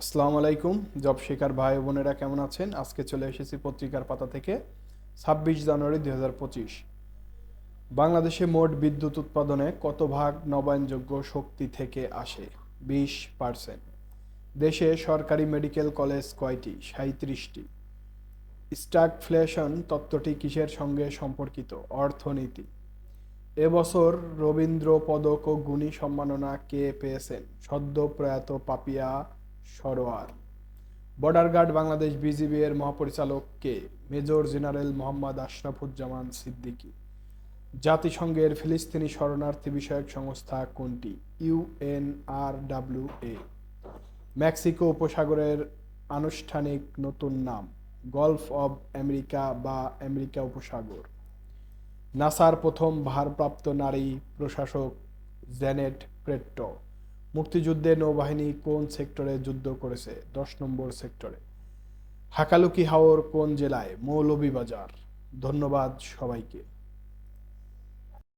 আসসালামু আলাইকুম, জব শিকার ভাই বোনেরা কেমন আছেন? আজকে চলে এসেছি পত্রিকার পাতা থেকে, ছাব্বিশ জানুয়ারি দুই হাজার পঁচিশ। বাংলাদেশে মোট বিদ্যুৎ উৎপাদনে কত ভাগ নবায়নযোগ্য শক্তি থেকে আসে? বিশ পার্সেন্ট। দেশে সরকারি মেডিকেল কলেজ কয়টি? সাঁত্রিশটি স্টাগফ্লেশন তত্ত্বটি কিসের সঙ্গে সম্পর্কিত? অর্থনীতি। এবছর রবীন্দ্র পদক ও গুণী সম্মাননা কে পেয়েছেন? সদ্য প্রয়াত Papia Sarwar. Border guard Bangladesh BGB এর মহাপরিচালক কে? Major general Mohammad Ashrafuzzaman Siddiqui. জাতিসংঘের ফিলিস্তিনি শরণার্থী বিষয়ক সংস্থা কোনটি? ইউএনআরডাব্লিউ এ। মেক্সিকো উপসাগরের আনুষ্ঠানিক নতুন নাম, গলফ অব আমেরিকা বা আমেরিকা উপসাগর। নাসার প্রথম ভারপ্রাপ্ত নারী প্রশাসক জেনেট প্রেট্টো মুক্তিযুদ্ধে নৌবাহিনী কোন সেক্টরে যুদ্ধ করেছে? দশ নম্বর সেক্টরে। হাকালুকি হাওর কোন জেলায় মৌলভীবাজার? ধন্যবাদ সবাইকে।